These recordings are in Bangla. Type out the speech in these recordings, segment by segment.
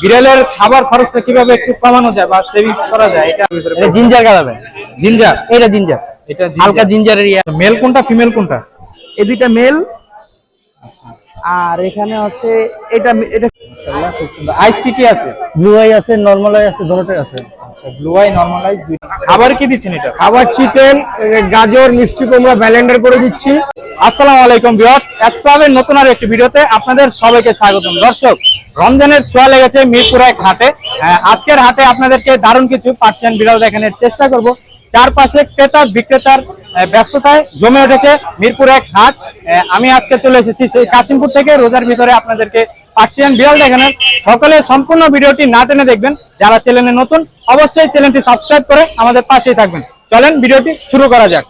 বিড়ালের খাবার খরচটা কীভাবে একটু কমানো যায় বা সেভিংস করা যায় এটা জিঞ্জার কালার জিঞ্জার? এটা জিঞ্জার। এটা হালকা জিঞ্জারের ইয়া মেল কোনটা ফিমেল কোনটা? এই দুইটা মেল। আর এখানে হচ্ছে এটা এটা খুব সুন্দর। আইস কি কি আছে? ব্লু আই আছে নর্মাল আই আছে দুটোই আছে। আচ্ছা ব্লু আই নরমালাইজ খাবার কি দিচ্ছেন এটা? খাবার চিকেন গাজর মিষ্টি কুমড়া ব্যালেন্ডার করে দিচ্ছি। আসসালামু আলাইকুম ভিউয়ার্স এসপ্লাবের নতুন আর একটি ভিডিওতে আপনাদের সবাইকে স্বাগতম। দর্শক রমজানের ছোঁয়া লেগেছে মিরপুর এক হাটে। আহ, আজকের হাটে আপনাদেরকে দারুণ কিছু পার্সিয়ান বিড়াল দেখানোর চেষ্টা করব। চারপাশে ক্রেতা বিক্রেতার ব্যস্ততায় জমে উঠেছে মিরপুর এক হাট। আমি আজকে চলে এসেছি সেই কাশিমপুর থেকে। রোজার ভিতরে আপনাদেরকে পার্সিয়ান বিড়াল দেখানোর সকলে সম্পূর্ণ ভিডিওটি না টেনে দেখবেন। যারা চ্যানেলে নতুন অবশ্যই চ্যানেলটি সাবস্ক্রাইব করে আমাদের পাশেই থাকবেন। চলেন ভিডিওটি শুরু করা যাক।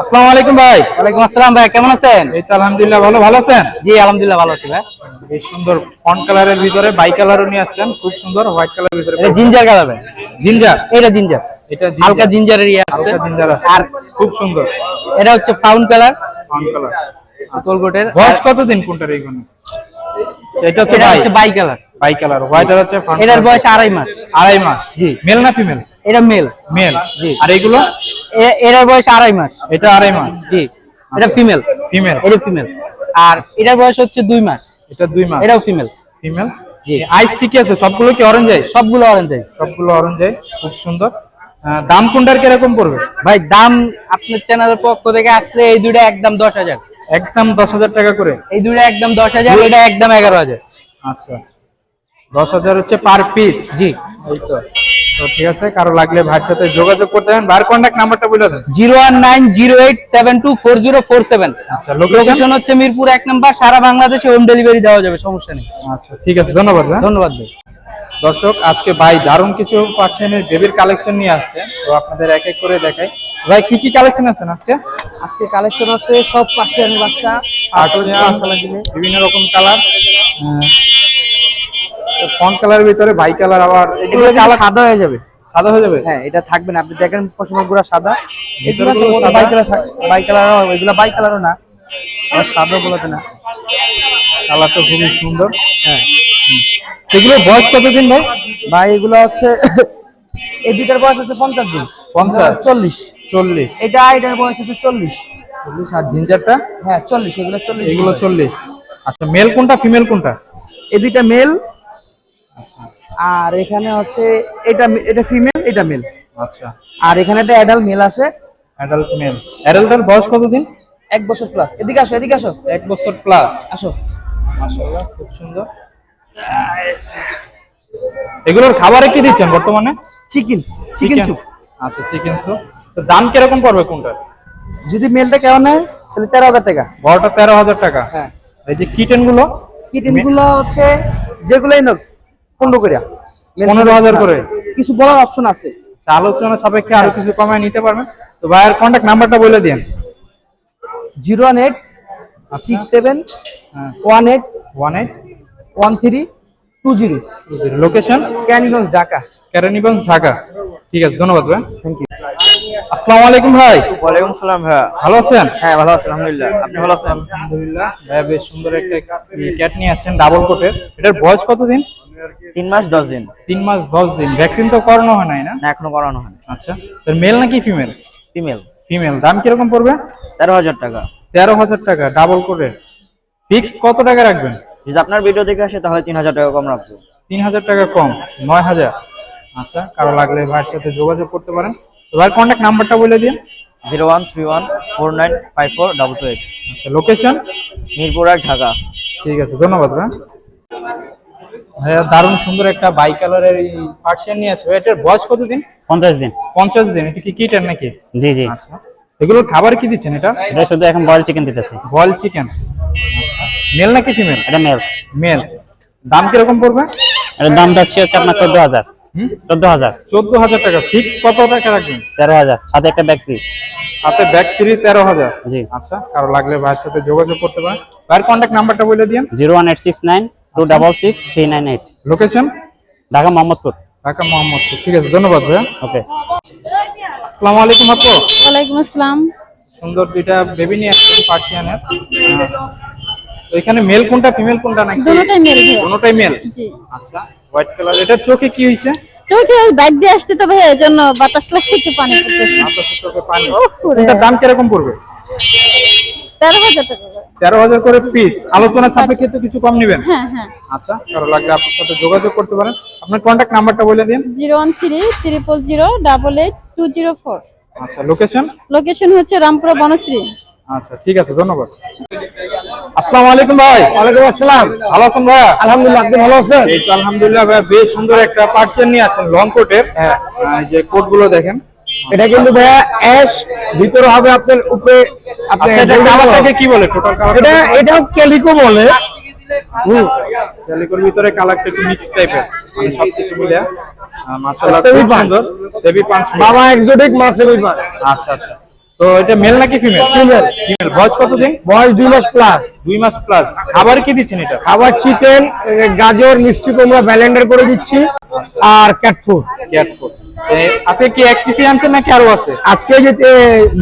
আসসালামু আলাইকুম ভাই। ওয়ালাইকুম আসসালাম ভাই কেমন আছেন? এই তো আলহামদুলিল্লাহ ভালো ভালো আছেন? জি আলহামদুলিল্লাহ ভালো আছি ভাই। এই সুন্দর ফন্ট কালারের ভিতরে বাই কালারও নিয়ে আসছেন খুব সুন্দর হোয়াইট কালারের ভিতরে। জিঞ্জার কালার ভাই জিঞ্জার। এটা জিঞ্জার। এটা হালকা জিঞ্জারের ইয়া আছে। হালকা জিঞ্জার আছে। আর খুব সুন্দর। এটা হচ্ছে ফাউন্ড কালার। Fawn colour. কোলগোটের বয়স কতদিন কোনটার এইখানে? এটা হচ্ছে এটা বাই। হচ্ছে bi colour. Bi colour. White আর হচ্ছে এটার বয়স আড়াই মাস। আড়াই মাস। জি। মেল না ফিমেল? এটা মেল। মেল। জি। আর এইগুলো এটার বয়স আড়াই মাস। এটা আড়াই মাস। জি। এটা ফিমেল। ফিমেল। এটা ফিমেল। আর এটার বয়স হচ্ছে দুই মাস। এটা দুই মাস। এটাও ফিমেল। ফিমেল। আইস কি আছে? সবগুলো কি অরেঞ্জ আইস সবগুলো অরেঞ্জ আই সবগুলো অরেঞ্জ আইস খুব সুন্দর। দাম কোনটার কীরকম পড়বে? ভাই দাম আপনার চ্যানেলের পক্ষ থেকে আসলে এই দুইটা একদম দশ হাজার। একদম দশ হাজার টাকা করে? এই দুইটা একদম দশ হাজার এটা একদম এগারো হাজার। আচ্ছা। দশ হাজার হচ্ছে পার পিস জি। এই তো। তো ঠিক আছে কারও লাগলে ভাইয়ের সাথে যোগাযোগ করতে পারেন। ভাইয়ের কন্ট্যাক্ট নাম্বারটা বলে দেন। Zero one nine zero eight seven two four zero four seven. আচ্ছা লোকেশন হচ্ছে মিরপুর এক নাম্বার সারা বাংলাদেশে হোম ডেলিভারি দেওয়া যাবে সমস্যা নেই। আচ্ছা ঠিক আছে ধন্যবাদ ধন্যবাদ ভাই। দর্শক আজকে ভাই দারুণ কিছু পার্সেন্টের বেবির কালেকশন নিয়ে আসছে। তো আপনাদের এক এক করে দেখাই। ভাই কি কি কালেকশন আছেন আজকে? আজকে কালেকশন হচ্ছে সব পার্সিয়ান বাচ্চা বিভিন্ন রকম কালার ফন্ট কালারের ভিতরে বাই কালার আবার এগুলো সাদা হয়ে যাবে। সাদা হয়ে যাবে? হ্যাঁ এটা থাকবে না। আপনি দেখেন পশমের গুড়া সাদা। এগুলো? বাই কালার বাই কালার এগুলো বাই কালারও না। আর সাদা বলতে না। কালার তো খুবই সুন্দর। হ্যাঁ। এগুলো বয়স কতদিন ভাই? ভাই এগুলো হচ্ছে এই দুইটার বয়স হচ্ছে পঞ্চাশ দিন। পঞ্চাশ? চল্লিশ। চল্লিশ। এটা এটার বয়স হচ্ছে চল্লিশ। চল্লিশ আর জিঞ্জারটা? হ্যাঁ চল্লিশ। এগুলো চল্লিশ এগুলো চল্লিশ। আচ্ছা মেল কোনটা? ফিমেল কোনটা? এই দুইটা মেল আর এখানে হচ্ছে এটা এটা ফিমেল এটা মেল আচ্ছা। আর এখানে একটা অ্যাডাল্ট মেল আছে। অ্যাডাল্ট মেল অ্যাডাল্টের বয়স কতদিন? এক বছর প্লাস এদিকে আসো এদিকে আসো। এক বছর প্লাস আসো। মাশাআল্লাহ খুব সুন্দর। এগুলোর খাবারে কি দিচ্ছেন বর্তমানে? চিকেন চিকেন চুপ আচ্ছা চিকেন স্যুপ তো দাম কীরকম পড়বে কোনটা যদি মেলটা কেমন নেয় তাহলে তেরো হাজার টাকা। বড়টা তেরো হাজার টাকা। হ্যাঁ। এই যে কিটেনগুলো? কিটেনগুলো হচ্ছে যেগুলোই নোক পনেরো করে পনেরো হাজার করে। কিছু বলার অপশন আছে? আচ্ছা, আলোচনা সাপেক্ষে আরও কিছু কমায় নিতে পারবেন। তো ভাইয়ের কন্ট্যাক্ট নাম্বারটা বলে দিন zero one eight six seven হ্যাঁ। One eight one eight one three two zero. Location Keraniganj Dhaka. Keraniganj Dhaka. ঠিক আছে ধন্যবাদ ভাই। থ্যাংক ইউ আসসালামু আলাইকুম ভাই। ওয়ালাইকুম সালাম ভাইয়া ভালো আছেন? হ্যাঁ ভালো আছি আলহামদুলিল্লাহ। আপনি ভালো আছেন? আলহামদুলিল্লাহ। ভাইয়া বেশ সুন্দর একটা ক্যাট নিয়ে আসছেন ডাবল কোটের এটার বয়স কতদিন? তিন মাস দশ দিন। তিন মাস দশ দিন। ভ্যাকসিন তো করানো হয় নাই না? না এখনও করানো হয়নি। আচ্ছা তোর মেল নাকি ফিমেল ফিমেল ফিমেল দাম কীরকম পড়বে? তেরো হাজার টাকা। তেরো হাজার টাকা ডাবল কোটের ফিক্স কত টাকা রাখবেন? যদি আপনার ভিডিও দেখে আসে তাহলে তিন হাজার টাকা কম রাখব। তিন হাজার টাকা কম নয় হাজার। আচ্ছা কারও লাগলে ভাইয়ের সাথে যোগাযোগ করতে পারেন। ভাইয়ের কন্ট্যাক্ট নাম্বারটা বলে দিন। Zero one three one four nine five four double two eight আচ্ছা লোকেশন মিরপুর ঢাকা। ঠিক আছে ধন্যবাদ ভাই। ভাইয়া দারুণ সুন্দর একটা বাই কালারের এই পার্সিয়ান নিয়ে আছে এটার বয়স কতদিন? পঞ্চাশ দিন। পঞ্চাশ দিন। এটা কি কিটের নাকি? জি জি। আচ্ছা। এগুলোর খাবার কি দিচ্ছেন এটা? এটা শুধু এখন বয়েল চিকেন দিতেছি। বয়েল চিকেন আচ্ছা। মেল নাকি ফিমেল এটা মেল মেল দাম কীরকম পড়বে? এটার দাম যাচ্ছে হচ্ছে আপনার চোদ্দ হাজার। চোদ্দ হাজার। চোদ্দ হাজার টাকা। ফিক্স কত টাকা রাখবেন? তেরো হাজার। সাথে একটা ব্যাগ ফ্রি সাথে ব্যাগ ফ্রি তেরো হাজার। জি। আচ্ছা কারও লাগলে ভাইয়ের সাথে যোগাযোগ করতে পারেন। ভাইয়ের কন্ট্যাক্ট নাম্বারটা বলে দিন zero one eight six nine two double six three nine eight. Location Dhaka Mohammadpur. Dhaka Mohammadpur. ঠিক আছে ধন্যবাদ ভাইয়া। ওকে। আসসালামু আলাইকুম আপু। ওয়ালাইকুম আসসালাম। সুন্দর দুইটা বেবি নিয়ে আসছেন পার্সিয়ানের তো এখানে মেল কোনটা ফিমেল কোনটা নাকি? দুটোটাই মেল দুটোটাই মেল জি। আচ্ছা হোয়াইট কালার এটার চোখে কি হয়েছে চোখে ওই বাইক দিয়ে আসছে তো ভাইয়া এর জন্য বাতাস লাগছে একটু পানি পড়তেছে আকাশের চোখে পানি। এটার দাম কীরকম পড়বে? তেরো হাজার টাকা করে। তেরো হাজার করে পিস আলোচনা সাপেক্ষে তো কিছু কম নেবেন। হ্যাঁ হ্যাঁ। আচ্ছা কারও লাগলে আপনার সাথে যোগাযোগ করতে পারেন। আপনার কন্ট্যাক্ট নাম্বারটা বলে দিন। Zero one three triple zero double eight two zero four আচ্ছা লোকেশন লোকেশন হচ্ছে রামপুরা বনশ্রী। আচ্ছা ঠিক আছে ধন্যবাদ। আসসালামু আলাইকুম ভাই। ওয়ালাইকুম আসসালাম। ভালো আছেন ভাইয়া? আলহামদুলিল্লাহ আপনি ভালো আছেন? এই তো আলহামদুলিল্লাহ ভাইয়া বেশ সুন্দর একটা পার্সেল নিয়ে আসেন লং কোটের হ্যাঁ। এই যে কোটগুলো দেখেন। এটা কিন্তু ভাইয়া অ্যাশ ভিতরে হবে আপনার উপরে আপনার আচ্ছা। কি বলে? টোটাল এটা এটাও ক্যালিকো বলে। ক্যালিকোর ভিতরে কালারটা একটু মিক্স টাইপের মানে সবকিছু মিলে মাশাআল্লাহ খুব সুন্দর। সেবি পাঁচ। বাবা এক্সোটিক আচ্ছা আচ্ছা। তো এটা মেল নাকি ফিমেল Female। ফিমেল বয়স বয়স দুই মাস প্লাস দুই মাস প্লাস খাবার কি দিচ্ছেন এটা? খাবার চিকেন গাজর মিষ্টি কুমড়া ব্যালেন্ডার করে দিচ্ছি। আর ক্যাট ফুড ক্যাট ফুড আজকে কি এক পিসি আনছেন নাকি আরও আছে? আজকে যে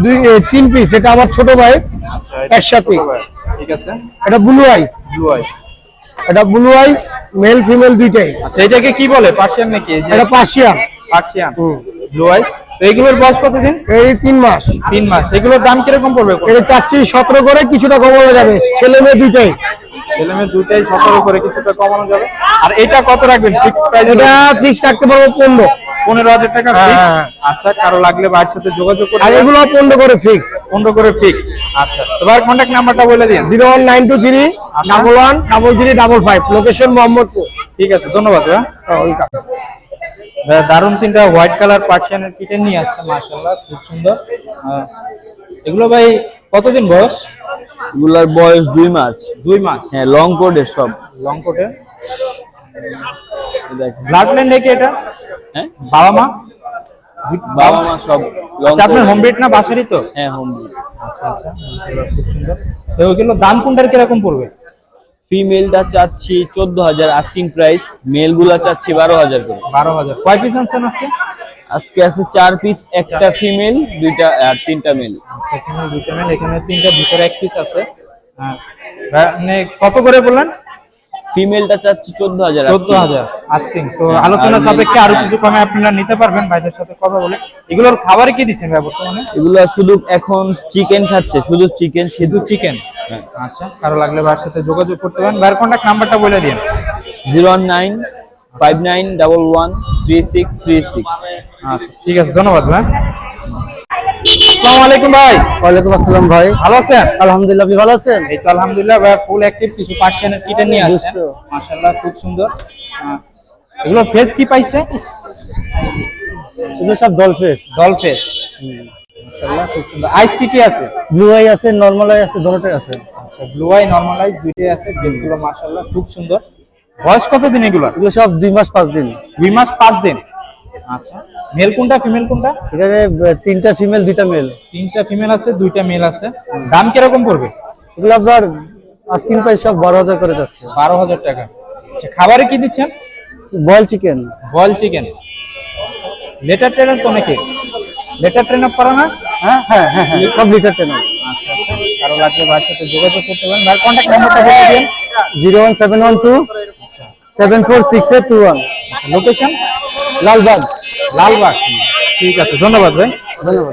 দুই তিন পিস এটা আমার ছোট ভাই আচ্ছা একসাথে। ঠিক আছে। এটা ব্লু আইস ব্লু আইস এটা ব্লু আইস মেল ফিমেল দুইটাই। আচ্ছা এটাকে কি বলে? পার্সিয়ান নাকি? এটা পার্সিয়ান পার্সিয়ান ব্লু আইস এগুলোর বয়স কতদিন? এই তিন মাস। তিন মাস। এগুলোর দাম কীরকম পড়বে? এটা চাচ্ছি সতেরো করে কিছুটা কমানো যাবে। ছেলে মেয়ে দুইটাই। ছেলে মেয়ে দুটাই সতেরো করে কিছুটা কমানো যাবে। আর এটা কত রাখবেন? ফিক্সড প্রাইস এটা ফিক্স রাখতে পারব পনেরো। পনেরো হাজার টাকা হ্যাঁ, হ্যাঁ। আচ্ছা কারও লাগলে ভাইয়ের সাথে যোগাযোগ করে আর এগুলো পনেরো করে ফিক্স পনেরো করে ফিক্স আচ্ছা তো ভাইয়ের কন্ট্যাক্ট নাম্বারটা বলে দিন। Zero one nine two three double one double three double five. Location Mohammadpur. ঠিক আছে ধন্যবাদ ভাইয়া ভাইয়া, দারুণ তিনটা হোয়াইট কালার পার্সিয়ানের কিটেন নিয়ে আসছে মাশাআল্লাহ খুব সুন্দর। এগুলো ভাই কতদিন বয়স? এগুলার বয়স দুই মাস। দুই মাস? হ্যাঁ লং কোটের সব। লং কোটে ব্লাড লাইন এটা? হ্যাঁ? বাবা মা? বাবা মা সব আচ্ছা আপনার হোম বিট না বাসারই তো? হ্যাঁ হোম আচ্ছা আচ্ছা খুব সুন্দর। তো দাম কোনটার কীরকম পড়বে? ফিমেলটা চাচ্ছি চোদ্দ হাজার আস্কিং প্রাইস মেলগুলা চাচ্ছি বারো হাজার করে। বারো হাজার। কয় পিস আনছেন আজকে? আজকে আছে চার পিস একটা ফিমেল দুইটা আর তিনটা মেল এখানে দুটো মেল এখানে তিনটা ভিতরে এক পিস আছে। হ্যাঁ। মানে কত করে বললেন? ফিমেলটা চাচ্ছি চোদ্দ হাজার চোদ্দ হাজার আস্কিং তো হ্যাঁ, আলোচনা সাপেক্ষে আরও কিছু কমে আপনারা নিতে পারবেন ভাইদের সাথে কথা বলে। এগুলোর খাবারে কি দিচ্ছেন ভাই বর্তমানে? এগুলো শুধু এখন চিকেন খাচ্ছে শুধু চিকেন শুধু চিকেন আচ্ছা কারও লাগলে ভাইয়ের সাথে যোগাযোগ করতে পারেন। ভাইয়ের কন্ট্যাক্ট নাম্বারটা বলে দিন। Zero one nine five nine double one three six three six. আচ্ছা ঠিক আছে ধন্যবাদ ভাই। আসসালামু আলাইকুম ভাই। ওয়ালাইকুম আসসালাম ভাই। ভালো আছেন? আলহামদুলিল্লাহ আপনি ভালো আছেন? এই তো আলহামদুলিল্লাহ ভাই ফুল অ্যাক্টিভ কিছু পার্সিয়ানের কিটে নিয়ে আসছেন। মাশাআল্লাহ খুব সুন্দর। এগুলো ফেস কি পাইছে? এগুলো সব ডল ফেস ডল ফেস মাশাআল্লাহ খুব সুন্দর। আইস কি কি আছে? ব্লু আই আছে নর্মাল আই আছে দুটোটাই আছে। আচ্ছা ব্লু আই নরমালাইজ দুইটাই আছে। ফেসগুলো মাশাআল্লাহ খুব সুন্দর। বয়স কত দিন এগুলো এগুলো সব দুই মাস পাঁচ দিন। দুই মাস পাঁচ দিন। আচ্ছা। মেল কোনটা ফিমেল কোনটা? এখানে তিনটা ফিমেল দুইটা মেল তিনটা ফিমেল আছে দুইটা মেল আছে। দাম কীরকম পড়বে? এগুলো আপনার আস্কিন প্রাইস সব বারো হাজার করে যাচ্ছে। বারো হাজার টাকা। আচ্ছা খাবারে কি দিচ্ছেন? Boil chicken. Boil chicken. Litter trainer তো নাকি লেটার ট্রেন আপ করা না? হ্যাঁ হ্যাঁ হ্যাঁ হ্যাঁ সব লিটার টেন আচ্ছা আচ্ছা। কারও লাগলে ভাইয়ের সাথে যোগাযোগ করতে পারেন। ভাই কন্ট্যাক্ট নাম্বারটা বলে দিন। Zero one seven one two seven four six eight two one. আচ্ছা লোকেশন লালবাগ। লালবাগ ঠিক আছে ধন্যবাদ ভাই। ধন্যবাদ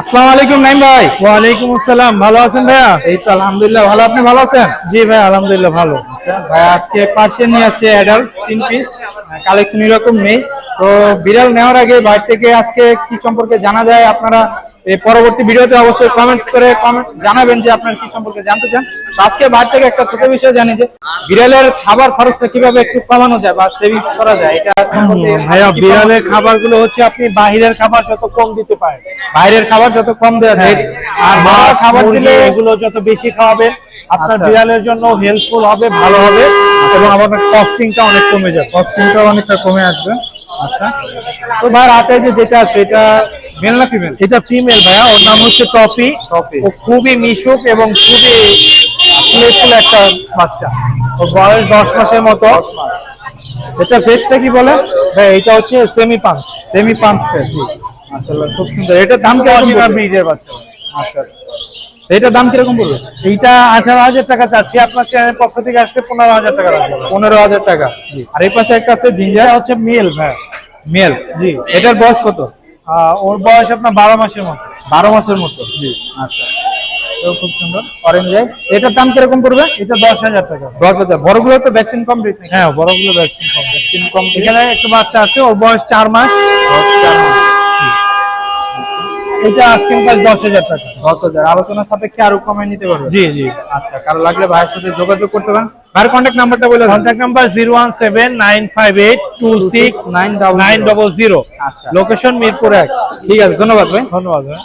আসসালামু আলাইকুম নাইম ভাই। ওয়ালাইকুম আসসালাম ভালো আছেন ভাইয়া? এই তো আলহামদুলিল্লাহ ভালো। আপনি ভালো আছেন? জি ভাই আলহামদুলিল্লাহ ভালো। আচ্ছা ভাই আজকে নিয়ে আছে অ্যাডাল্ট তিন পিস কালেকশন এরকম নেই। তো বিড়াল নেওয়ার আগে বাইরে থেকে আজকে কি সম্পর্কে জানা যায় আপনারা? এই পরবর্তী ভিডিওতে অবশ্যই কমেন্টস করে কমেন্ট জানাবেন যে আপনার কি সম্পর্কে জানতে চান। আজকে বাইরে থেকে একটা ছোট বিষয় জানি যে বিড়ালের খাবার খরচটা কীভাবে একটু কমানো যায় বা সেভিংস করা যায় এটা ভাইয়া বিড়ালের খাবারগুলো হচ্ছে আপনি বাহিরের খাবার যত কম দিতে পারেন বাইরের খাবার যত কম দেওয়া যায় আর বাবার খাবার দিলে এগুলো যত বেশি খাওয়াবেন আপনার আচ্ছা। বিড়ালের জন্য হেল্পফুল হবে ভালো হবে এবং আপনার কস্টিংটা অনেক কমে যাবে। কস্টিংটা অনেকটা কমে আসবে। আচ্ছা। তো ভাই রাতে যে যেটা আছে এটা মেল না ফিমেল এটা ফিমেল ভাইয়া ওর নাম হচ্ছে টফি। টফি। ও খুবই মিশুক এবং খুবই প্লেফুল একটা বাচ্চা। ওর বয়স দশ মাসের মতো। এটা ফেসটা কি বলে? হ্যাঁ এটা হচ্ছে semi punch semi punch face মাশাআল্লাহ খুব সুন্দর। এটার দাম কেমন বাচ্চা। আচ্ছা। এটার দাম কীরকম পড়বে? এইটা আঠারো হাজার টাকা চাচ্ছি। আপনার চ্যানেলের পক্ষ থেকে আসলে পনেরো হাজার টাকা পনেরো হাজার টাকা। আর এই পাশে একটা আছে জিঞ্জার। এটা হচ্ছে মেল ভাই মেল জি। এটার বয়স কত? ওর বয়স আপনার বারো মাসের মতো। বারো মাসের মতো? জি। আচ্ছা। খুব সুন্দর। অরেঞ্জ এটার দাম কীরকম পড়বে? এটা দশ হাজার টাকা। দশ হাজার। বড়গুলো তো ভ্যাকসিন কমপ্লিট হ্যাঁ বড়গুলো ভ্যাকসিন কম ভ্যাকসিন কমপ্লিট এখানে একটা বাচ্চা আছে ওর বয়স চার মাস। চার মাস। এটা আজকে প্রাইস দশ হাজার টাকা। দশ হাজার। আলোচনার সাপেক্ষে আরও কমে নিতে পারবে। জি জি। আচ্ছা কারও লাগলে ভাইয়ের সাথে যোগাযোগ করতে পারেন। ভাইয়ের কন্ট্যাক্ট নাম্বারটা বলে contact number zero one seven nine five eight two six nine double zero আচ্ছা। লোকেশন মিরপুর এক। ঠিক আছে ধন্যবাদ ভাই। ধন্যবাদ ভাই।